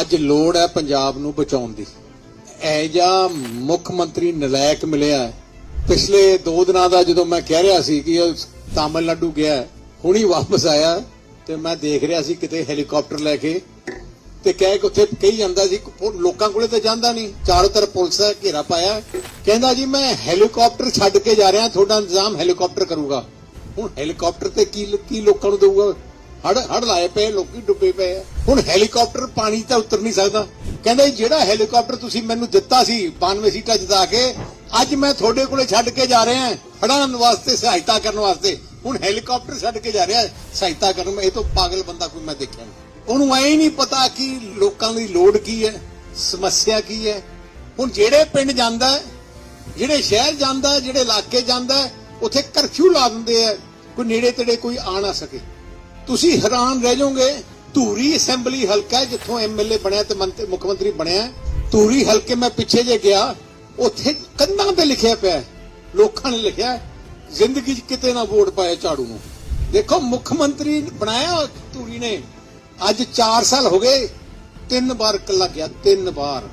ਅੱਜ ਲੋੜ ਹੈ ਪੰਜਾਬ ਨੂੰ ਬਚਾਉਣ ਦੀ। ਐ ਜਾਂ ਮੁੱਖ ਮੰਤਰੀ ਨਲਾਇਕ ਮਿਲਿਆ ਪਿਛਲੇ 2 ਦਿਨਾਂ ਦਾ ਜਦੋਂ ਮੈਂ ਕਹਿ ਰਿਹਾ ਸੀ ਕਿ ਤਾਮਿਲਨਾਡੂ ਗਿਆ ਹੈ, ਹੁਣੀ ਵਾਪਸ ਆਇਆ ਤੇ ਮੈਂ ਦੇਖ ਰਿਹਾ ਸੀ ਕਿਤੇ ਹੈਲੀਕਾਪਟਰ ਲੈ ਕੇ ਤੇ ਕਹਿ ਕੇ ਉੱਥੇ ਕਹੀ ਜਾਂਦਾ ਸੀ ਲੋਕਾਂ ਕੋਲੇ ਤਾਂ ਜਾਂਦਾ ਨਹੀਂ। ਚਾਰੋਂ ਤਰਫ ਪੁਲਿਸ ਹੈ ਘੇਰਾ ਪਾਇਆ ਕਹਿੰਦਾ ਜੀ ਮੈਂ ਹੈਲੀਕਾਪਟਰ ਛੱਡ ਕੇ ਜਾ ਰਿਹਾ ਤੁਹਾਡਾ ਇੰਤਜ਼ਾਮ ਹੈਲੀਕਾਪਟਰ ਕਰੂਗਾ। ਹੁਣ ਹੈਲੀਕਾਪਟਰ ਤੇ ਕੀ ਕੀ ਲੋਕਾਂ ਨੂੰ ਦੇਊਗਾ? ਹੜ ਹੜ ਲਾਏ ਪਏ, ਲੋਕੀ ਡੁੱਬੇ ਪਏ ਆ। ਹੁਣ ਹੈਲੀਕਾਪਟਰ ਪਾਣੀ ਤਾਂ ਉਤਰ ਨਹੀਂ ਸਕਦਾ। ਕਹਿੰਦਾ ਜਿਹੜਾ ਹੈਲੀਕਾਪਟਰ ਤੁਸੀਂ ਮੈਨੂੰ ਦਿੱਤਾ ਸੀ 92 ਸੀਟਾਂ ਜਿਤਾ ਕੇ, ਅੱਜ ਮੈਂ ਤੁਹਾਡੇ ਕੋਲੇ ਛੱਡ ਕੇ ਜਾ ਰਿਹਾ ਹੜਾਉਣ ਵਾਸਤੇ, ਸਹਾਇਤਾ ਕਰਨ ਵਾਸਤੇ। ਹੁਣ ਹੈਲੀਕਾਪਟਰ ਛੱਡ ਕੇ ਜਾ ਰਿਹਾ ਸਹਾਇਤਾ ਕਰਨ ਇਹ ਤੋਂ ਪਾਗਲ ਬੰਦਾ ਕੋਈ ਮੈਂ ਦੇਖਿਆ ਨਹੀਂ। ਉਹਨੂੰ ਐ ਨਹੀਂ ਪਤਾ ਕਿ ਲੋਕਾਂ ਦੀ ਲੋੜ ਕੀ ਹੈ, ਸਮੱਸਿਆ ਕੀ ਹੈ। ਹੁਣ ਜਿਹੜੇ ਪਿੰਡ ਜਾਂਦਾ ਜਿਹੜੇ ਸ਼ਹਿਰ ਜਾਂਦਾ ਜਿਹੜੇ ਇਲਾਕੇ ਜਾਂਦਾ ਉੱਥੇ ਕਰਫਿਊ ਲਾ ਦਿੰਦੇ ਆ, ਕੋਈ ਨੇੜੇ ਤੇੜੇ ਕੋਈ ਆ ਨਾ ਸਕੇ। ਤੁਸੀਂ ਹੈਰਾਨ ਰਹਿ ਜਾਓਗੇ ਧੂਰੀ ਅਸੈਂਬਲੀ ਹਲਕਾ ਹੈ, ਜਿੱਥੋਂ ਐਮਐਲਏ ਬਣਿਆ ਤੇ ਮੁੱਖ ਮੰਤਰੀ ਬਣਿਆ ਧੂਰੀ ਹਲਕੇ ਮੈਂ ਪਿੱਛੇ ਜੇ ਗਿਆ ਉੱਥੇ ਕੰਧਾਂ ਤੇ ਲਿਖਿਆ ਪਿਆ ਲੋਕਾਂ ਨੇ ਲਿਖਿਆ ਜ਼ਿੰਦਗੀ 'ਚ ਕਿਤੇ ਨਾ ਵੋਟ ਪਾਇਆ ਝਾੜੂ ਨੂੰ। ਦੇਖੋ ਮੁੱਖ ਮੰਤਰੀ ਬਣਾਇਆ ਧੂਰੀ ਨੇ। ਅੱਜ 4 ਸਾਲ ਹੋ ਗਏ ਤਿੰਨ ਵਾਰ ਕੱਲਾ ਗਿਆ ਤਿੰਨ ਵਾਰ।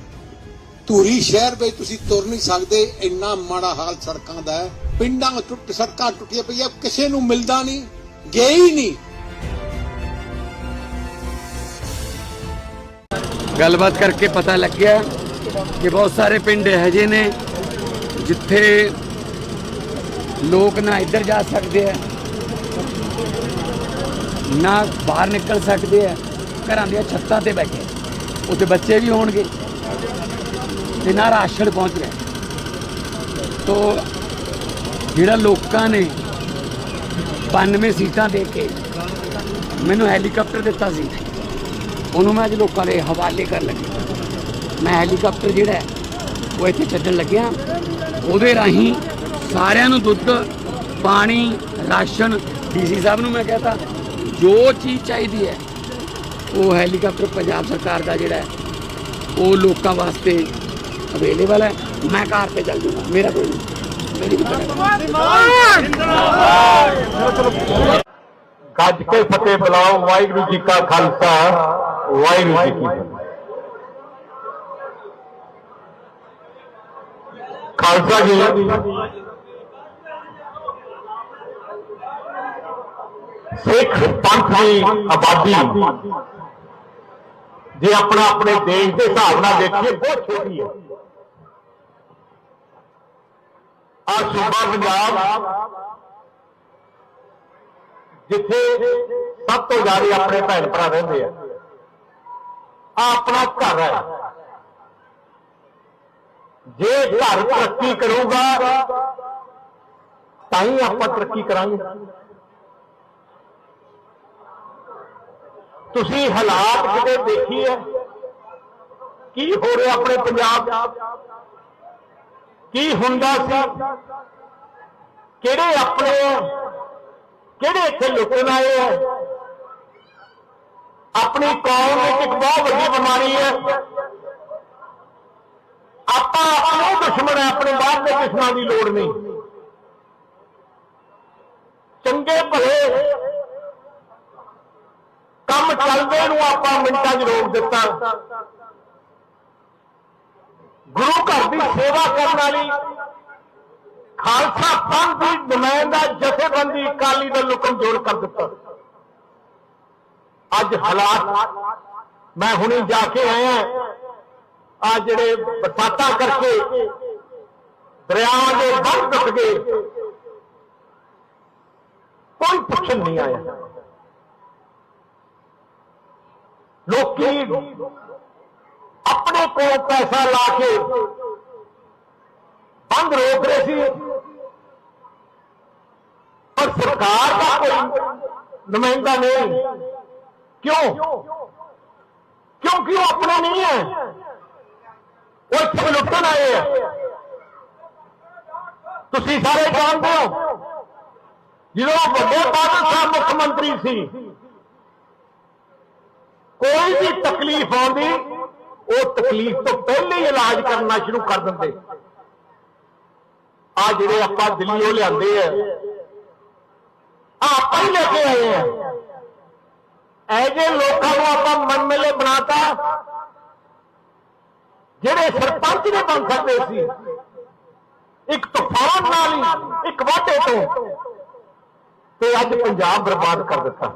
ਧੂਰੀ ਸ਼ਹਿਰ ਵਿੱਚ ਤੁਸੀਂ ਤੁਰ ਨਹੀਂ ਸਕਦੇ ਇੰਨਾ ਮਾੜਾ ਹਾਲ ਸੜਕਾਂ ਦਾ ਹੈ। ਪਿੰਡਾਂ ਟੁੱਟ ਸੜਕਾਂ ਟੁੱਟੀਆਂ ਪਈਆਂ ਕਿਸੇ ਨੂੰ ਮਿਲਦਾ ਨਹੀਂ ਗਏ ਹੀ ਨਹੀਂ। ਗੱਲਬਾਤ ਕਰਕੇ ਪਤਾ ਲੱਗਿਆ ਕਿ ਬਹੁਤ ਸਾਰੇ ਪਿੰਡ ਇਹੋ ਜਿਹੇ ਨੇ ਜਿੱਥੇ ਲੋਕ ਨਾ ਇੱਧਰ ਜਾ ਸਕਦੇ ਆ, ਨਾ ਬਾਹਰ ਨਿਕਲ ਸਕਦੇ ਆ, ਘਰਾਂ ਦੀਆਂ ਛੱਤਾਂ ਤੇ ਬੈਠੇ ਉੱਥੇ ਬੱਚੇ ਵੀ ਹੋਣਗੇ ਤੇ ਨਾ ਰਾਸ਼ਨ ਪਹੁੰਚ ਰਿਹਾ। ਤੋ ਜਿਹੜਾ ਲੋਕਾਂ ਨੇ 92 ਸੀਟਾਂ ਦੇ ਕੇ ਮੈਨੂੰ ਹੈਲੀਕਾਪਟਰ ਦਿੱਤਾ ਸੀ ਉਹਨੂੰ ਮੈਂ ਅੱਜ ਲੋਕਾਂ ਦੇ ਹਵਾਲੇ ਕਰਨ ਲੱਗਿਆ ਮੈਂ ਹੈਲੀਕਾਪਟਰ ਜਿਹੜਾ ਉਹ ਇੱਥੇ ਛੱਡਣ ਲੱਗਿਆ। ਉਹਦੇ ਰਾਹੀਂ ਸਾਰਿਆਂ ਨੂੰ ਦੁੱਧ, ਪਾਣੀ, ਰਾਸ਼ਨ, ਡੀਸੀ ਸਾਹਿਬ ਨੂੰ ਮੈਂ ਕਹਤਾ, ਜੋ ਚੀਜ਼ ਚਾਹੀਦੀ ਹੈ, ਉਹ ਹੈਲੀਕਾਪਟਰ ਪੰਜਾਬ ਸਰਕਾਰ ਦਾ ਜਿਹੜਾ ਉਹ ਲੋਕਾਂ ਵਾਸਤੇ ਅਵੇਲੇਬਲ ਹੈ। ਮੈਂ ਕਾਰ ਤੇ ਚੱਲ ਜੂਗਾ ਮੇਰਾ ਕੋਈ ਮੇਰੀ ਗੱਜ ਕੇ ਫਤਿਹ ਬੁਲਾਓ, ਵਾਹਿਗੁਰੂ ਜੀ ਕਾ ਖਾਲਸਾ। ਵਾਹਿਗੁਰੂ ਜੀ ਕੀ ਫਤਿਹ ਖਾਲਸਾ ਜੀ ਸਿੱਖ ਪੰਥ ਦੀ ਆਬਾਦੀ ਜੇ ਆਪਣਾ ਆਪਣੇ ਦੇਸ਼ ਦੇ ਹਿਸਾਬ ਨਾਲ ਦੇਖੀਏ, ਬਹੁਤ ਛੋਟੀ ਹੈ। ਆ ਸੂਬਾ ਪੰਜਾਬ, ਜਿੱਥੇ ਸਭ ਤੋਂ ਜ਼ਿਆਦਾ ਆਪਣੇ ਭੈਣ ਭਰਾ ਰਹਿੰਦੇ ਆ। ਆ ਆਪਣਾ ਘਰ ਹੈ। ਜੇ ਘਰ ਤਰੱਕੀ ਕਰੂਗਾ, ਤਾਂ ਹੀ ਆਪਾਂ ਤਰੱਕੀ ਕਰਾਂਗੇ। ਤੁਸੀਂ ਹਾਲਾਤ ਕਿਤੇ ਦੇਖੀ ਹੈ? ਕੀ ਹੋ ਰਿਹਾ ਆਪਣੇ ਪੰਜਾਬ? ਕੀ ਹੁੰਦਾ ਸੀ? ਕਿਹੜੇ ਆਪਣੇ, ਕਿਹੜੇ ਇੱਥੇ ਲੁੱਟਣ ਆਏ ਹੈ? ਆਪਣੀ ਕੌਮ ਵਿੱਚ ਇੱਕ ਬਹੁਤ ਵੱਡੀ ਬਿਮਾਰੀ ਹੈ। ਆਪਾਂ ਆਪਣੇ ਦੁਸ਼ਮਣ ਹੈ, ਆਪਣੇ ਬਾਹਰ ਦੇ ਦੁਸ਼ਮਣਾਂ ਦੀ ਲੋੜ ਨਹੀਂ। ਚੰਗੇ ਭਲੇ ਕੰਮ ਚੱਲਦੇ ਨੂੰ ਆਪਾਂ ਮਿੰਟਾਂ 'ਚ ਰੋਕ ਦਿੱਤਾ। ਗੁਰੂ ਘਰ ਦੀ ਸੇਵਾ ਕਰਨ ਵਾਲੀ ਖਾਲਸਾ ਪੰਥ ਦੀ ਨੁਮਾਇੰਦਾ ਜਥੇਬੰਦੀ ਅਕਾਲੀ ਦਲ ਨੂੰ ਕਮਜ਼ੋਰ ਕਰ ਦਿੱਤਾ। ਅੱਜ ਹਾਲਾਤ ਮੈਂ ਹੁਣੇ ਜਾ ਕੇ ਆਇਆ। ਆ ਜਿਹੜੇ ਬਰਸਾਤਾਂ ਕਰਕੇ ਦਰਿਆ ਦੇ ਬੰਦ ਟੁੱਟ ਗਏ। ਕੋਈ ਪੁੱਛਣ ਨਹੀਂ ਆਇਆ। ਲੋਕੀ ਆਪਣੇ ਕੋਲ ਪੈਸਾ ਲਾ ਕੇ ਬੰਦ ਰੋਕ ਰਹੇ ਸੀ। ਪਰ ਸਰਕਾਰ ਦਾ ਕੋਈ ਨੁਮਾਇੰਦਾ ਨਹੀਂ। ਕਿਉਂ? ਕਿਉਂਕਿ ਉਹ ਆਪਣਾ ਨਹੀਂ ਹੈ। ਉਹ ਇੱਥੇ ਲੁੱਟਣ ਆਏ ਆ। ਤੁਸੀਂ ਸਾਰੇ ਜਾਣਦੇ ਹੋ, ਜਦੋਂ ਵੱਡੇ ਬਾਦਲ ਸਾਹਿਬ ਮੁੱਖ ਮੰਤਰੀ ਸੀ, ਕੋਈ ਵੀ ਤਕਲੀਫ ਆਉਂਦੀ, ਉਹ ਤਕਲੀਫ ਤੋਂ ਪਹਿਲੇ ਹੀ ਇਲਾਜ ਕਰਨਾ ਸ਼ੁਰੂ ਕਰ ਦਿੰਦੇ। ਆ ਜਿਹੜੇ ਆਪਾਂ ਦਿੱਲੀੋਂ ਲਿਆਂਦੇ ਆ ਆਪਾਂ ਹੀ ਲੈ ਕੇ ਆਏ ਆ। ਐ ਜੇ ਲੋਕਾਂ ਨੂੰ ਆਪਾਂ ਮਨ ਮੇਲੇ ਬਣਾਤਾ, ਜਿਹੜੇ ਸਰਪੰਚ ਨੇ ਬਣ ਸਕਦੇ ਸੀ, ਇੱਕ ਤੂਫਾਨ ਨਾਲ ਹੀ, ਇੱਕ ਵਾਢੇ ਤੋਂ, ਤੇ ਅੱਜ ਪੰਜਾਬ ਬਰਬਾਦ ਕਰ ਦਿੱਤਾ।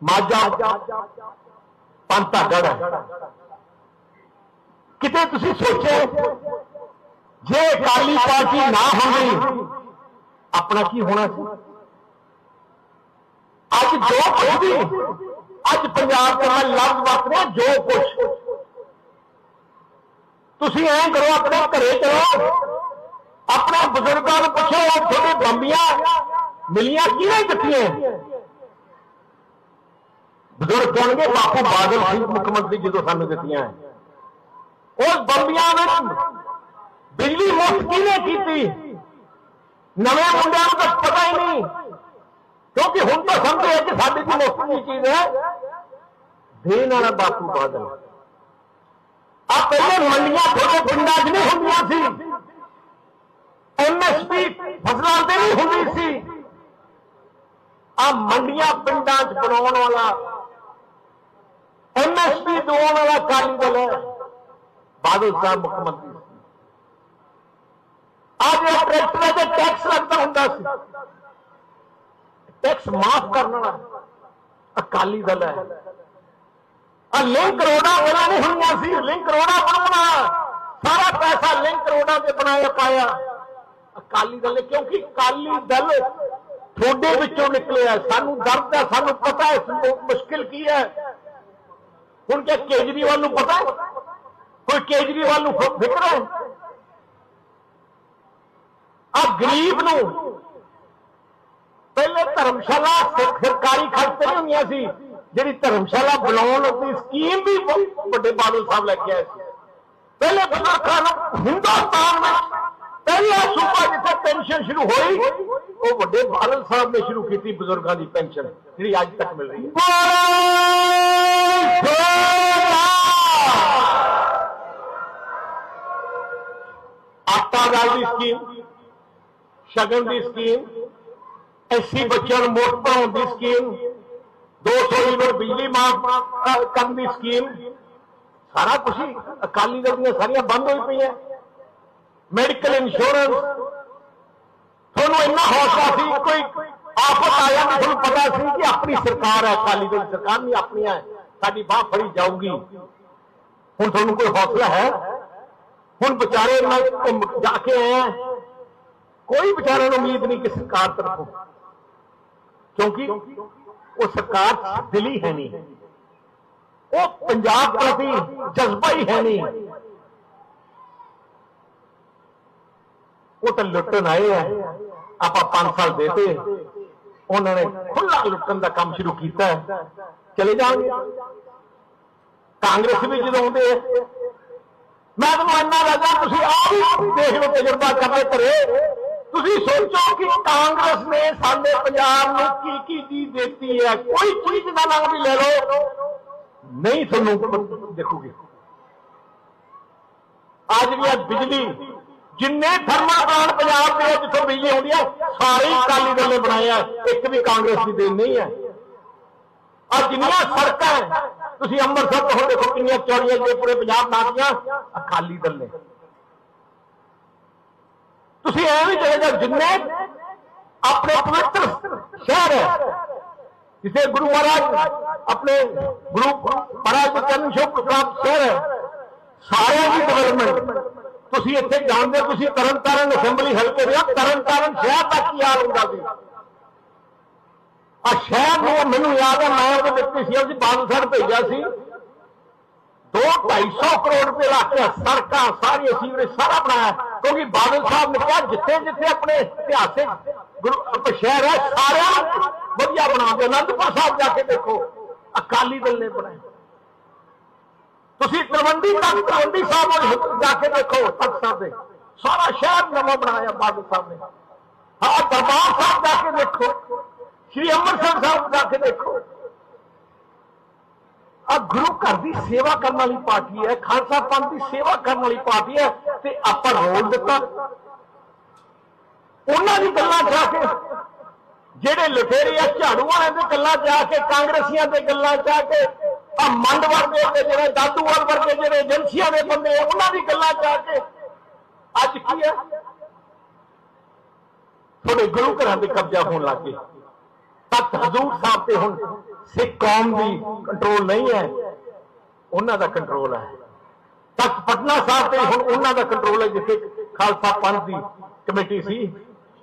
ਮਾਝਾ, ਪੰਤਾਗੜ। ਹੈ ਕਿਤੇ ਤੁਸੀਂ ਸੋਚੋ, ਜੇ ਅਕਾਲੀ ਪਾਰਟੀ ਨਾ ਹੋਣੀ ਆਪਣਾ ਕੀ ਹੋਣਾ ਸੀ? ਜੋ ਕੁਝ ਵੀ ਅੱਜ ਪੰਜਾਬ ਦੇ ਲਫ਼ਜ਼ ਵਰਤ ਜੋ ਕੁਝ ਤੁਸੀਂ ਐਂ ਕਰੋ, ਆਪਣੇ ਘਰੇ ਚਲੋ। ਆਪਣੇ ਬਜ਼ੁਰਗਾਂ ਨੂੰ ਪੁੱਛੋ ਤੁਹਾਡੇ ਬੰਬੀਆਂ ਮਿਲੀਆਂ ਕਿਹਨੇ ਦਿੱਤੀਆਂ? ਬਜ਼ੁਰਗ ਕਹਿਣਗੇ ਬਾਪੂ ਬਾਦਲ ਸੀ, ਮੁੱਖ ਮੰਤਰੀ ਜਦੋਂ ਸਾਨੂੰ ਦਿੱਤੀਆਂ। ਉਸ ਬੰਬੀਆਂ ਵਿੱਚ ਬਿਜਲੀ ਮੁਫਤ ਕਿਹਨੇ ਕੀਤੀ? ਨਵੇਂ ਮੁੰਡਿਆਂ ਨੂੰ ਤਾਂ ਪਤਾ ਹੀ ਨਹੀਂ। ਕਿਉਂਕਿ ਹੁਣ ਤਾਂ ਸਮਝਦੇ ਆ ਕਿ ਸਾਡੀ ਦੀ ਮੁਫਤ ਦੀ ਚੀਜ਼ ਹੈ। ਦੇਣ ਵਾਲਾ ਬਾਪੂ ਬਾਦਲ। ਆ ਪਹਿਲੇ ਮੰਡੀਆਂ ਤੁਹਾਡੇ ਪਿੰਡਾਂ 'ਚ ਨਹੀਂ ਹੁੰਦੀਆਂ ਸੀ। ਐਮਐਸਪੀ ਫਸਲਾਂ ਤੇ ਨਹੀਂ ਹੁੰਦੀ ਸੀ। ਆ ਮੰਡੀਆਂ ਪਿੰਡਾਂ 'ਚ ਬਣਾਉਣ ਵਾਲਾ ਐਮਐਸਪੀ ਦਿਵਾਉਣ ਵਾਲਾ ਕਾਲੀ ਦਲ ਹੈ। ਬਾਦਲ ਸਾਹਿਬ ਮੁੱਖ ਮੰਤਰੀ ਸੀ। ਅੱਜ ਇਹ ਟਰੈਕਟਰਾਂ ਤੇ ਟੈਕਸ ਲੱਗਦਾ ਹੁੰਦਾ ਸੀ। ਟੈਕਸ ਮਾਫ ਕਰਨ ਵਾਲਾ। ਅਕਾਲੀ ਦਲ ਹੈ। ਆ ਲਿੰਕ ਰੋਡਾਂ ਉਹਨਾਂ ਨੇ ਹੋਈਆਂ ਸੀ। ਲਿੰਕ ਰੋਡਾਂ ਬਣਾਉਣਾ ਸਾਰਾ ਪੈਸਾ ਲਿੰਕ ਰੋਡਾਂ ਤੇ ਬਣਾਇਆ ਪਾਇਆ। ਅਕਾਲੀ ਦਲ ਨੇ, ਕਿਉਂਕਿ ਅਕਾਲੀ ਦਲ ਤੁਹਾਡੇ ਵਿੱਚੋਂ ਨਿਕਲਿਆ ਸਾਨੂੰ ਦਰਦ ਹੈ, ਸਾਨੂੰ ਪਤਾ ਹੈ ਮੁਸ਼ਕਿਲ ਕੀ ਹੈ। ਹੁਣ ਕਿ ਕੇਜਰੀਵਾਲ ਨੂੰ ਪਤਾ ਹੈ? ਕੋਈ ਕੇਜਰੀਵਾਲ ਨੂੰ ਫਿਕਰ ਹੈ? ਆ ਗਰੀਬ ਨੂੰ ਧਰਮਸ਼ਾਲਾ ਸਰਕਾਰੀ ਖਰਚ ਨਹੀਂ ਹੁੰਦੀਆਂ ਸੀ। ਜਿਹੜੀ ਧਰਮਸ਼ਾਲਾ ਬਣਾਉਣ ਦੀ ਸਕੀਮ ਵੀ ਵੱਡੇ ਬਾਦਲ ਸਾਹਿਬ ਲੈ ਕੇ ਆਏ ਸੀ। ਪਹਿਲੇ ਬਜ਼ੁਰਗਾਂ ਨੂੰ ਹਿੰਦੁਸਤਾਨ ਵਿੱਚ ਪਹਿਲਾ ਸੂਬਾ ਜਿੱਥੇ ਪੈਨਸ਼ਨ ਸ਼ੁਰੂ ਹੋਈ, ਉਹ ਵੱਡੇ ਬਾਦਲ ਸਾਹਿਬ ਨੇ ਸ਼ੁਰੂ ਕੀਤੀ ਬਜ਼ੁਰਗਾਂ ਦੀ ਪੈਨਸ਼ਨ, ਜਿਹੜੀ ਅੱਜ ਤੱਕ ਮਿਲ ਰਹੀ ਹੈ। ਆਟਾ ਦਾਲ ਦੀ ਸਕੀਮ, ਸ਼ਗਨ ਦੀ ਸਕੀਮ ਐਸੀ ਬੱਚਿਆਂ ਨੂੰ ਮੁਫਤ ਪੜਾਉਣ ਦੀ ਸਕੀਮ 200 ਯੂਨਿਟ ਬਿਜਲੀ ਮਾਫ ਕਰਨ ਦੀ ਸਕੀਮ। ਸਾਰਾ ਕੁਝ ਅਕਾਲੀ ਦਲ ਦੀਆਂ ਸਾਰੀਆਂ ਬੰਦ ਹੋਈ ਪਈਆਂ। Medical insurance. ਤੁਹਾਨੂੰ ਇੰਨਾ ਹੌਸਲਾ ਸੀ, ਕੋਈ ਆਫਤ ਆ ਜਾਂਦੀ, ਤੁਹਾਨੂੰ ਪਤਾ ਸੀ ਕਿ ਆਪਣੀ ਸਰਕਾਰ ਹੈ, ਅਕਾਲੀ ਦਲ ਸਰਕਾਰ ਨਹੀਂ ਆਪਣੀ ਹੈ। ਸਾਡੀ ਬਾਹ ਫੜੀ ਜਾਊਗੀ। ਹੁਣ ਤੁਹਾਨੂੰ ਕੋਈ ਹੌਸਲਾ ਹੈ? ਹੁਣ ਵਿਚਾਰੇ ਮੈਂ ਜਾ ਕੇ ਆਇਆ ਕੋਈ ਵਿਚਾਰਿਆਂ ਨੂੰ ਉਮੀਦ ਨਹੀਂ ਕਿ ਸਰਕਾਰ ਤਰਫੋਂ। ਕਿਉਂਕਿ ਉਹ ਸਰਕਾਰ 'ਚ ਦਿਲ ਹੀ ਹੈ ਨਹੀਂ। ਉਹ ਪੰਜਾਬ ਪ੍ਰਤੀ ਜਜ਼ਬਾ ਹੀ ਹੈ ਨਹੀਂ। ਉਹ ਤਾਂ ਲੁੱਟਣ ਆਏ ਆ। ਆਪਾਂ 5 ਸਾਲ ਦੇਤੇ। ਉਹਨਾਂ ਨੇ ਖੁੱਲਾ ਲੁੱਟਣ ਦਾ ਕੰਮ ਸ਼ੁਰੂ ਕੀਤਾ। ਚਲੇ ਜਾਣਗੇ। ਕਾਂਗਰਸ ਵੀ ਜਦੋਂ ਆਉਂਦੇ ਮੈਂ ਤੁਹਾਨੂੰ ਇੰਨਾ ਲੱਗਦਾ ਤੁਸੀਂ ਆਪ ਹੀ ਦੇਖ ਲਓ ਤਜਰਬਾ ਕਰਦੇ ਘਰੇ। ਤੁਸੀਂ ਸੋਚੋ ਕਿ ਕਾਂਗਰਸ ਨੇ ਸਾਡੇ ਪੰਜਾਬ ਨੂੰ ਕੀ ਕੀ ਚੀਜ਼ ਦਿੱਤੀ ਹੈ। ਕੋਈ ਚੀਜ਼ ਦਾ ਨਾਮ ਵੀ ਲੈ ਲਓ। ਨਹੀਂ ਤੁਹਾਨੂੰ ਦੇਖੋਗੇ। ਅੱਜ ਵੀ ਇਹ ਬਿਜਲੀ, ਜਿੰਨੇ ਥਰਮਲ ਪਲਾਂਟ ਪੰਜਾਬ ਦੇ ਜਿੱਥੋਂ ਬਿਜਲੀ ਆਉਂਦੀ ਹੈ, ਸਾਰੇ ਅਕਾਲੀ ਦਲ ਨੇ ਬਣਾਏ ਆ। ਇੱਕ ਵੀ ਕਾਂਗਰਸ ਦੀ ਦੇਣ ਨਹੀਂ ਹੈ। ਆ ਜਿੰਨੀਆਂ ਸੜਕਾਂ ਤੁਸੀਂ ਅੰਮ੍ਰਿਤਸਰ ਤੋਂ ਹੁਣ ਦੇਖੋ ਕਿੰਨੀਆਂ ਚੌੜੀਆਂ ਜਿਹੜੇ ਪੂਰੇ ਪੰਜਾਬ ਨਾਦੀਆਂ ਅਕਾਲੀ ਦਲ ਨੇ। ਤੁਸੀਂ ਐ ਵੀ ਚਲੇ ਜਾਓ ਜਿੰਨੇ ਆਪਣੇ ਪਵਿੱਤਰ ਸ਼ਹਿਰ ਹੈ ਜਿੱਥੇ ਗੁਰੂ ਮਹਾਰਾਜ ਆਪਣੇ ਗੁਰੂ ਮਹਾਰਾਜ ਦੇ ਚਰਨ ਛੋਹ ਪ੍ਰਾਪਤ ਸ਼ਹਿਰ ਹੈ ਸਾਰਿਆਂ ਦੀ ਡਿਵੈਲਪਮੈਂਟ ਤੁਸੀਂ ਇੱਥੇ ਜਾਣਦੇ ਹੋ, ਤੁਸੀਂ ਤਰਨ ਤਾਰਨ ਅਸੈਂਬਲੀ ਹਲਕੇ ਦੇ ਹੋ, ਤਰਨ ਤਾਰਨ ਸ਼ਹਿਰ ਦਾ ਕੀ ਹਾਲ ਹੁੰਦਾ ਸੀ। ਆ ਸ਼ਹਿਰ ਨੂੰ ਮੈਨੂੰ ਯਾਦ ਹੈ ਮੈਂ ਉਹਦੇ ਡਿਪਟੀ ਸੀ ਅਸੀਂ ਬਾਦਲ ਸਾਹਿਬ ਭੇਜਿਆ ਸੀ। 2 250 ਕਰੋੜ ਰੁਪਏ ਲਾ ਕੇ ਸੜਕਾਂ ਸਾਰੀਆਂ ਸੀਵਰੇਜ ਸਾਰਾ ਬਣਾਇਆ। ਕਿਉਂਕਿ ਬਾਦਲ ਸਾਹਿਬ ਨੇ ਕਿਹਾ ਜਿੱਥੇ ਜਿੱਥੇ ਆਪਣੇ ਇਤਿਹਾਸਿਕ ਗੁਰੂ ਸ਼ਹਿਰ ਹੈ, ਸਾਰਿਆਂ ਨੂੰ ਵਧੀਆ ਬਣਾ ਦਿਓ। ਅਨੰਦਪੁਰ ਸਾਹਿਬ ਜਾ ਕੇ ਦੇਖੋ, ਅਕਾਲੀ ਦਲ ਨੇ ਬਣਾਇਆ। ਤੁਸੀਂ ਤਲਵੰਡੀ ਤੱਕ, ਤਲਵੰਡੀ ਸਾਹਿਬ ਵੱਲ ਜਾ ਕੇ ਦੇਖੋ, ਤਖਤ ਸਾਹਿਬ ਦੇ ਸਾਰਾ ਸ਼ਹਿਰ ਨਵਾਂ ਬਣਾਇਆ ਬਾਦਲ ਸਾਹਿਬ ਨੇ। ਹਾਂ, ਦਰਬਾਰ ਸਾਹਿਬ ਜਾ ਕੇ ਦੇਖੋ, ਸ਼੍ਰੀ ਅੰਮ੍ਰਿਤਸਰ ਸਾਹਿਬ ਜਾ ਕੇ ਦੇਖੋ। ਆ ਗੁਰੂ ਘਰ ਦੀ ਸੇਵਾ ਕਰਨ ਵਾਲੀ ਪਾਰਟੀ ਹੈ, ਖਾਲਸਾ ਪੰਥ ਦੀ ਸੇਵਾ ਕਰਨ ਵਾਲੀ ਪਾਰਟੀ ਹੈ ਤੇ ਆਪਾਂ ਰੋਲ ਦਿੱਤਾ। ਉਹਨਾਂ ਦੀ ਗੱਲਾਂ ਜਾ ਕੇ, ਜਿਹੜੇ ਲੁਟੇਰੇ ਆ, ਝਾੜੂ ਵਾਲਿਆਂ ਦੇ ਗੱਲਾਂ ਜਾ ਕੇ, ਕਾਂਗਰਸੀਆਂ ਦੇ ਗੱਲਾਂ ਜਾ ਕੇ ਆ ਮੰਡ ਵਰਗੇ ਤੇ ਜਿਹੜੇ, ਦਾਦੂਵਾਲ ਵਰਗੇ ਜਿਹੜੇ ਏਜੰਸੀਆਂ ਦੇ ਬੰਦੇ ਆ ਉਹਨਾਂ ਦੀ ਗੱਲਾਂ ਜਾ ਕੇ, ਅੱਜ ਕੀ ਹੈ? ਤੁਹਾਡੇ ਗੁਰੂ ਘਰਾਂ ਤੇ ਕਬਜ਼ਾ ਹੋਣ ਲੱਗ ਗਿਆ ਤਖਤ ਹਜ਼ੂਰ ਸਾਹਿਬ ਤੇ ਹੁਣ ਸਿੱਖ ਕੌਮ ਦੀ ਕੰਟਰੋਲ ਨਹੀਂ ਹੈ, ਉਹਨਾਂ ਦਾ ਕੰਟਰੋਲ ਹੈ। ਤਖਤ ਪਟਨਾ ਸਾਹਿਬ ਤੇ ਹੁਣ ਉਹਨਾਂ ਦਾ ਕੰਟਰੋਲ ਹੈ, ਜਿੱਥੇ ਖਾਲਸਾ ਪੰਥ ਦੀ ਕਮੇਟੀ ਸੀ।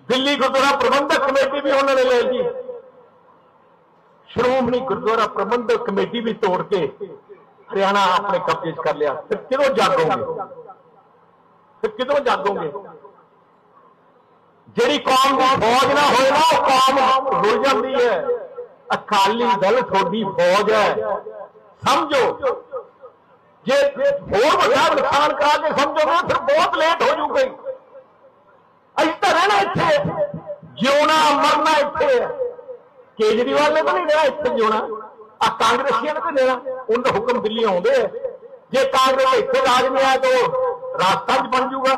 ਦਿੱਲੀ ਗੁਰਦੁਆਰਾ ਪ੍ਰਬੰਧਕ ਕਮੇਟੀ ਵੀ ਉਹਨਾਂ ਨੇ ਲੈ ਲਈ। ਸ਼੍ਰੋਮਣੀ ਗੁਰਦੁਆਰਾ ਪ੍ਰਬੰਧਕ ਕਮੇਟੀ ਵੀ ਤੋੜ ਕੇ ਹਰਿਆਣਾ ਆਪਣੇ ਕਬਜ਼ੇ 'ਚ ਕਰ ਲਿਆ। ਫਿਰ ਕਿਦੋਂ ਜਾਗੋਗੇ? ਫਿਰ ਕਿਦੋਂ ਜਾਗੋਗੇ? ਜਿਹੜੀ ਕੌਮ ਦੀ ਫੌਜ ਨਾ ਹੋਏ ਨਾ, ਉਹ ਕੌਮ ਰੁਲ ਜਾਂਦੀ ਹੈ। ਅਕਾਲੀ ਦਲ ਤੁਹਾਡੀ ਫੌਜ ਹੈ। ਸਮਝੋ। ਜੇ ਹੋਰ ਵੱਡਾ ਨੁਕਸਾਨ ਕਰਾ ਕੇ ਸਮਝੋਗੇ, ਫਿਰ ਬਹੁਤ ਲੇਟ ਹੋ ਜੂਗੇ ਅਸੀਂ ਤਾਂ ਰਹਿਣਾ ਇੱਥੇ। ਜਿਉਣਾ, ਮਰਨਾ ਇੱਥੇ। ਹੈ ਕੇਜਰੀਵਾਲ ਨੇ ਤਾਂ ਨਹੀਂ ਰਹਿਣਾ ਇੱਥੇ ਜਿਉਣਾ। ਆ ਕਾਂਗਰਸੀਆਂ ਨੇ ਤਾਂ ਦੇਣਾ ਉਹਨਾਂ ਦਾ ਹੁਕਮ ਦਿੱਲੀ ਆਉਂਦੇ ਆ। ਜੇ ਕਾਂਗਰਸ ਇੱਥੇ ਰਾਜ ਨਹੀਂ ਆਇਆ ਤਾਂ ਉਹ ਰਾਜਸਥਾਨ 'ਚ ਬਣ ਜੂਗਾ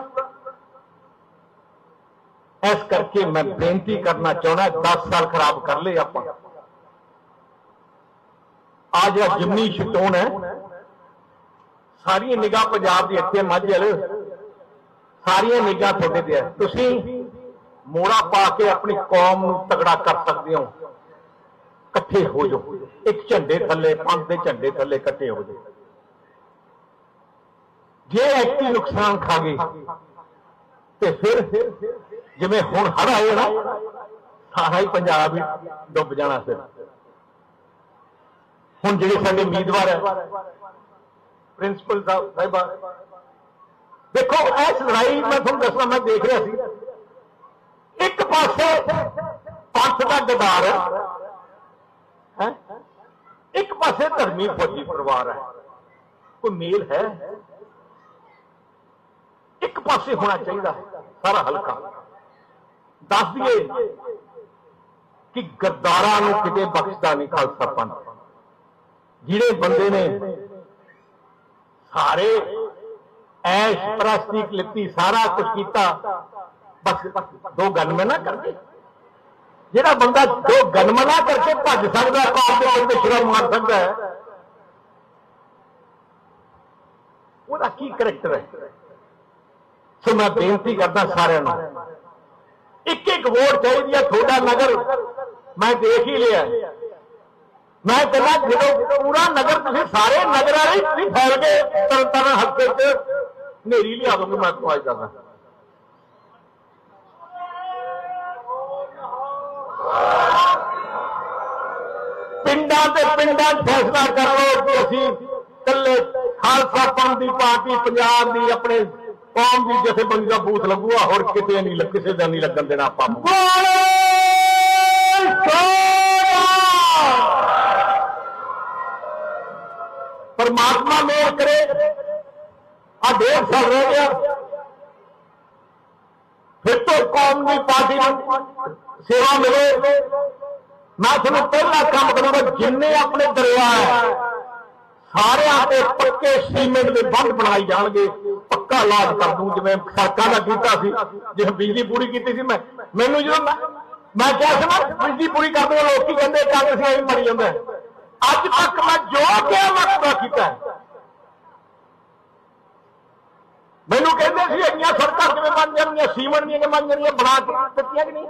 ਇਸ ਕਰਕੇ ਮੈਂ ਬੇਨਤੀ ਕਰਨਾ ਚਾਹੁੰਦਾ 10 ਸਾਲ ਖਰਾਬ ਕਰ ਲਏ ਆਪਾਂ। ਆ ਜਿਹੜਾ ਜਿਮਨੀ ਸ਼ਟੋਨ ਹੈ, ਸਾਰੀਆਂ ਨਿਗਾਹ ਪੰਜਾਬ ਦੀ ਇੱਥੇ ਮੱਝਲ ਸਾਰੀਆਂ ਨਿਗਾਹ ਤੁਹਾਡੇ ਤੇ ਹੈ। ਤੁਸੀਂ ਮੋੜਾ ਪਾ ਕੇ ਆਪਣੀ ਕੌਮ ਨੂੰ ਤਗੜਾ ਕਰ ਸਕਦੇ ਹੋ। ਇਕੱਠੇ ਹੋ ਜਾਓ। ਇੱਕ ਝੰਡੇ ਥੱਲੇ, ਪੰਜ ਦੇ ਝੰਡੇ ਥੱਲੇ ਇਕੱਠੇ ਹੋ ਜਾਓ। ਜੇ ਐਕਟੀ ਨੁਕਸਾਨ ਖਾ ਗਏ ਤੇ ਫਿਰ ਜਿਵੇਂ ਹੁਣ ਹੜ ਆਏ ਨਾ, ਸਾਰਾ ਹੀ ਪੰਜਾਬ ਡੁੱਬ ਜਾਣਾ ਫਿਰ। ਹੁਣ ਜਿਹੜੇ ਸਾਡੇ ਉਮੀਦਵਾਰ ਹੈ, ਪ੍ਰਿੰਸੀਪਲ ਸਾਹਿਬਾ। ਦੇਖੋ, ਇਸ ਲੜਾਈ ਮੈਂ ਤੁਹਾਨੂੰ ਦੱਸਣਾ, ਮੈਂ ਦੇਖ ਰਿਹਾ ਸੀ। ਇੱਕ ਪਾਸੇ ਪੰਥ ਦਾ ਗਦਾਰ ਹੈ, ਹੈਂ? ਇੱਕ ਪਾਸੇ ਧਰਮੀ ਫੌਜੀ ਪਰਿਵਾਰ ਹੈ। ਕੋਈ ਮੇਲ ਹੈ? ਇੱਕ ਪਾਸੇ ਹੋਣਾ ਚਾਹੀਦਾ ਸਾਰਾ ਹਲਕਾ। ਦੱਸ ਦਈਏ ਕਿ ਗਰਦਾਰਾਂ ਨੂੰ ਕਿਤੇ ਬਖਸ਼ਦਾ ਨਹੀਂ ਖਾਲਸਾ ਪੰਥ। ਜਿਹੜੇ ਬੰਦੇ ਨੇ ਸਾਰੇ ਐਸ਼ ਪ੍ਰਸਤੀ ਲਿੱਤੀ, ਸਾਰਾ ਕੁਝ ਕੀਤਾ, ਬਸ ਦੋ ਗਨਮੇ ਨਾ ਕਰਦੇ ਜਿਹੜਾ ਬੰਦਾ ਦੋ ਗਨਮਨਾ ਕਰਕੇ ਭੱਜ ਸਕਦਾ ਕੌਮ ਦੇ ਅੰਦਰ ਸ਼ਰਮ ਮਾਰ ਸਕਦਾ ਹੈ। ਉਹਦਾ ਕੀ ਕਰੈਕਟਰ ਹੈ? ਸੋ ਮੈਂ ਬੇਨਤੀ ਕਰਦਾ ਸਾਰਿਆਂ ਨੂੰ, ਇੱਕ ਇੱਕ ਵੋਟ ਚਾਹੀਦੀ ਹੈ ਤੁਹਾਡਾ ਨਗਰ। ਮੈਂ ਦੇਖ ਹੀ ਲਿਆ। ਮੈਂ ਕਹਿੰਦਾ ਜਦੋਂ ਪੂਰਾ ਨਗਰ ਤੁਸੀਂ ਸਾਰੇ ਨਗਰ ਵਾਲੇ ਤੁਸੀਂ ਫੈਲ ਕੇ ਤਰਨ ਤਰਨ ਤੇ ਨੇਰੀ ਲਿਆ ਦੋਗੇ ਮੈਂ ਤੁਹਾਨੂੰ ਅੱਜ ਦੱਸਦਾ ਪਿੰਡਾਂ ਤੇ ਪਿੰਡਾਂ 'ਚ ਫੈਸਲਾ ਕਰ ਲਓ ਕਿ ਅਸੀਂ ਇਕੱਲੇ ਖਾਲਸਾ ਪੰਥ ਦੀ ਪਾਰਟੀ, ਪੰਜਾਬ ਦੀ ਆਪਣੇ ਕੌਮ ਦੀ ਜਥੇਬੰਦੀ ਦਾ ਬੂਥ ਲੱਗੂਗਾ, ਹੋਰ ਕਿਤੇ ਨਹੀਂ ਲੱਗ- ਕਿਸੇ ਦਾ ਨਹੀਂ ਲੱਗਣ ਦੇਣਾ ਆਪਾਂ ਪਰਮਾਤਮਾ ਮੇਰ ਕਰੇ। ਆ ਡੇਢ ਸਾਲ ਰਹਿ ਗਿਆ। ਫਿਰ ਤੋਂ ਕੌਮ ਦੀ ਪਾਰਟੀ ਨੂੰ ਸੇਵਾ ਮਿਲੇ। ਮੈਂ ਤੁਹਾਨੂੰ ਪਹਿਲਾ ਕੰਮ ਕਰੂੰਗਾ ਜਿੰਨੇ ਆਪਣੇ ਦਰਿਆ ਹੈ ਸਾਰਿਆਂ ਤੇ ਪੱਕੇ ਸੀਮੈਂਟ ਦੇ ਬੰਦ ਬਣਾਈ ਜਾਣਗੇ। ਪੱਕਾ ਇਲਾਜ ਕਰ ਦੂੰ, ਜਿਵੇਂ ਸੜਕਾਂ ਦਾ ਕੀਤਾ ਸੀ, ਜਿਵੇਂ ਬਿਜਲੀ ਪੂਰੀ ਕੀਤੀ ਸੀ ਮੈਂ। ਮੈਨੂੰ ਜਦੋਂ ਮੈਂ ਕਿਹਾ ਸੀ ਨਾ, ਬਿਜਲੀ ਪੂਰੀ ਕਰਦੇ ਲੋਕੀ ਕਹਿੰਦੇ ਕਾਂਗਰਸੀ ਐਵੇਂ ਮਰੀ ਜਾਂਦਾ ਅੱਜ ਤੱਕ ਮੈਂ ਜੋ ਕਿਹਾ, ਮੈਂ ਕੀਤਾ ਮੈਨੂੰ ਕਹਿੰਦੇ ਸੀ, ਇੰਨੀਆਂ ਸੜਕਾਂ ਕਿਵੇਂ ਬਣ ਜਾਣਗੀਆਂ, ਸੀਮੈਂਟ ਦੀਆਂ ਕਿਵੇਂ ਬਣ ਜਾਣਗੀਆਂ, ਬਣਾ ਕੇ ਦਿੱਤੀਆਂ ਕਿ ਨਹੀਂ?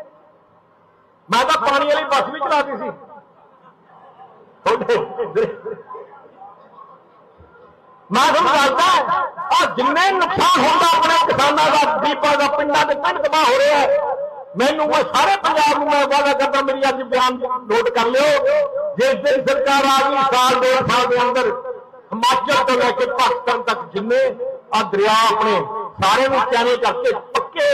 ਮੈਂ ਤਾਂ ਪਾਣੀ ਵਾਲੀ ਬੱਸ ਵੀ ਚਲਾਤੀ ਸੀ। ਮੈਂ ਤੁਹਾਨੂੰ ਦੱਸਦਾ ਆ ਜਿੰਨੇ ਨੁਕਸਾਨ ਹੁੰਦਾ ਆਪਣੇ ਕਿਸਾਨਾਂ ਦਾ ਦੀਪਾਂ ਦਾ, ਪਿੰਡਾਂ ਦੇ ਕੰਨ ਤਬਾਹ ਹੋ ਰਿਹਾ ਮੈਨੂੰ ਉਹ ਸਾਰੇ ਪੰਜਾਬ ਨੂੰ ਮੈਂ ਵਾਅਦਾ ਕਰਦਾ, ਮੇਰੀ ਅੱਜ ਬਿਆਨ ਨੋਟ ਕਰ ਲਿਓ। ਜੇ ਦਿਨ ਸਰਕਾਰ ਆ ਗਈ, ਸਾਲ ਦੋ ਸਾਲ ਦੇ ਅੰਦਰ ਹਿਮਾਚਲ ਤੋਂ ਲੈ ਕੇ ਪਾਕਿਸਤਾਨ ਤੱਕ ਜਿੰਨੇ ਆ ਦਰਿਆ ਆਪਣੇ ਸਾਰੇ ਨੂੰ ਚੈਨਲ ਕਰਕੇ ਪੱਕੇ,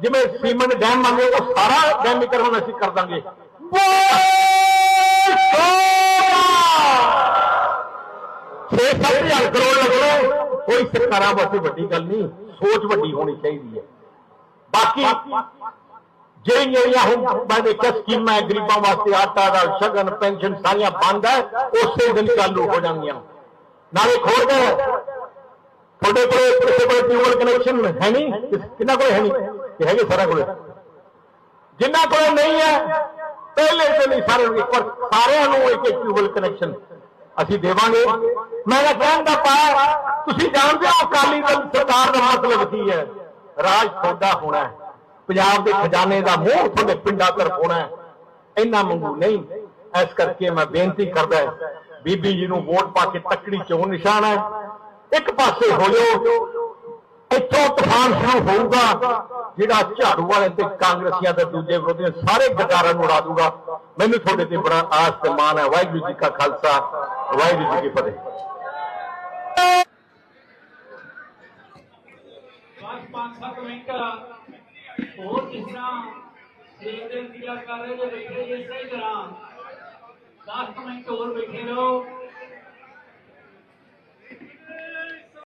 ਜਿਵੇਂ ਸੀਮਨ ਡੈਮ ਮੰਗੇ ਉਹ ਸਾਰਾ ਡੈਮੀਕਰਨ ਅਸੀਂ ਕਰ ਦਾਂਗੇ। ਛੇ ਸੱਤ ਹਜ਼ਾਰ ਕਰੋੜ ਲੱਗਣੇ। ਕੋਈ ਸਰਕਾਰਾਂ ਵਾਸਤੇ ਵੱਡੀ ਗੱਲ ਨਹੀਂ, ਸੋਚ ਵੱਡੀ ਹੋਣੀ ਚਾਹੀਦੀ ਹੈ। ਬਾਕੀ ਜਿਹੜੀਆਂ ਹੁਣ ਮੈਂ ਦੇਖਿਆ ਸਕੀਮਾਂ ਗਰੀਬਾਂ ਵਾਸਤੇ ਆਟਾ ਦਾ ਸ਼ਗਨ, ਪੈਨਸ਼ਨ ਸਾਰੀਆਂ ਬੰਦ ਹੈ, ਉਸੇ ਦਿਨ ਚਾਲੂ ਹੋ ਜਾਣਗੀਆਂ। ਨਾਲੇ ਖੋਲ ਗਏ ਤੁਹਾਡੇ ਕੋਲ ਕਿਸੇ ਕੋਲ ਟਿਊਬਲ ਕਨੈਕਸ਼ਨ ਹੈ ਨਹੀਂ? ਕਿੰਨਾ ਕੋਲ ਹੈ ਨਹੀਂ? ਹੈਗੇ ਸਾਰਾ ਕੋਲ। ਜਿੰਨਾ ਕੋਲ ਨਹੀਂ ਹੈ, ਪਹਿਲੇ ਤੋਂ ਨਹੀਂ ਸਾਰੇ ਨੂੰ ਇੱਕ ਵਾਰ ਸਾਰਿਆਂ ਨੂੰ ਇੱਕ ਇੱਕ ਟਿਊਬਲ ਕਨੈਕਸ਼ਨ ਅਸੀਂ ਦੇਵਾਂਗੇ। ਮੈਂ ਇਹ ਕਹਿਣ ਦਾ ਪਾਇਆ ਤੁਸੀਂ ਜਾਣਦੇ ਹੋ ਅਕਾਲੀ ਦਲ ਸਰਕਾਰ ਦਾ ਮਤਲਬ ਕੀ ਹੈ? ਰਾਜ ਤੁਹਾਡਾ ਹੋਣਾ ਹੈ। ਪੰਜਾਬ ਦੇ ਖਜ਼ਾਨੇ ਦਾ ਮੋਹ ਤੁਹਾਡੇ ਪਿੰਡਾਂ ਤੱਕ ਹੋਣਾ ਹੈ। ਇੰਨਾ ਮੰਗੂ ਨਹੀਂ। ਇਸ ਕਰਕੇ ਮੈਂ ਬੇਨਤੀ ਕਰਦਾ ਬੀਬੀ ਜੀ ਨੂੰ ਵੋਟ ਪਾ ਕੇ ਤੱਕੜੀ ਚੋਣ ਨਿਸ਼ਾਨ ਹੈ। ਇੱਕ ਪਾਸੇ ਹੋ ਜਾਓ ਇੱਥੋਂ ਤੂਫਾਨ ਸ਼ੁਰੂ ਹੋਊਗਾ, ਜਿਹੜਾ ਝਾੜੂ ਵਾਲੇ ਤੇ ਕਾਂਗਰਸੀਆਂ ਤੇ ਦੂਜੇ ਵਿਰੋਧੀਆਂ ਸਾਰੇ ਗੱਦਾਰਾਂ ਨੂੰ ਉਡਾ ਦੂਗਾ ਮੈਨੂੰ ਤੁਹਾਡੇ ਤੇ ਬੜਾ ਆਸ ਤੇ ਮਾਣ ਹੈ। ਵਾਹਿਗੁਰੂ ਜੀ ਕਾ ਖਾਲਸਾ, ਵਾਹਿਗੁਰੂ ਜੀ ਕੀ ਫਤਿਹ। ਪੰਜ ਸੱਤ ਮਿੰਟ। ਹੋਰ ਜਿਸ ਤਰ੍ਹਾਂ ਸੇਵ ਦੇ ਇੰਤਜ਼ਾਰ ਕਰ ਰਹੇ ਜੇ ਬੈਠੇ ਇਸੇ ਤਰ੍ਹਾਂ। 10 ਮਿੰਟ ਹੋਰ ਬੈਠੇ ਰਹੋ।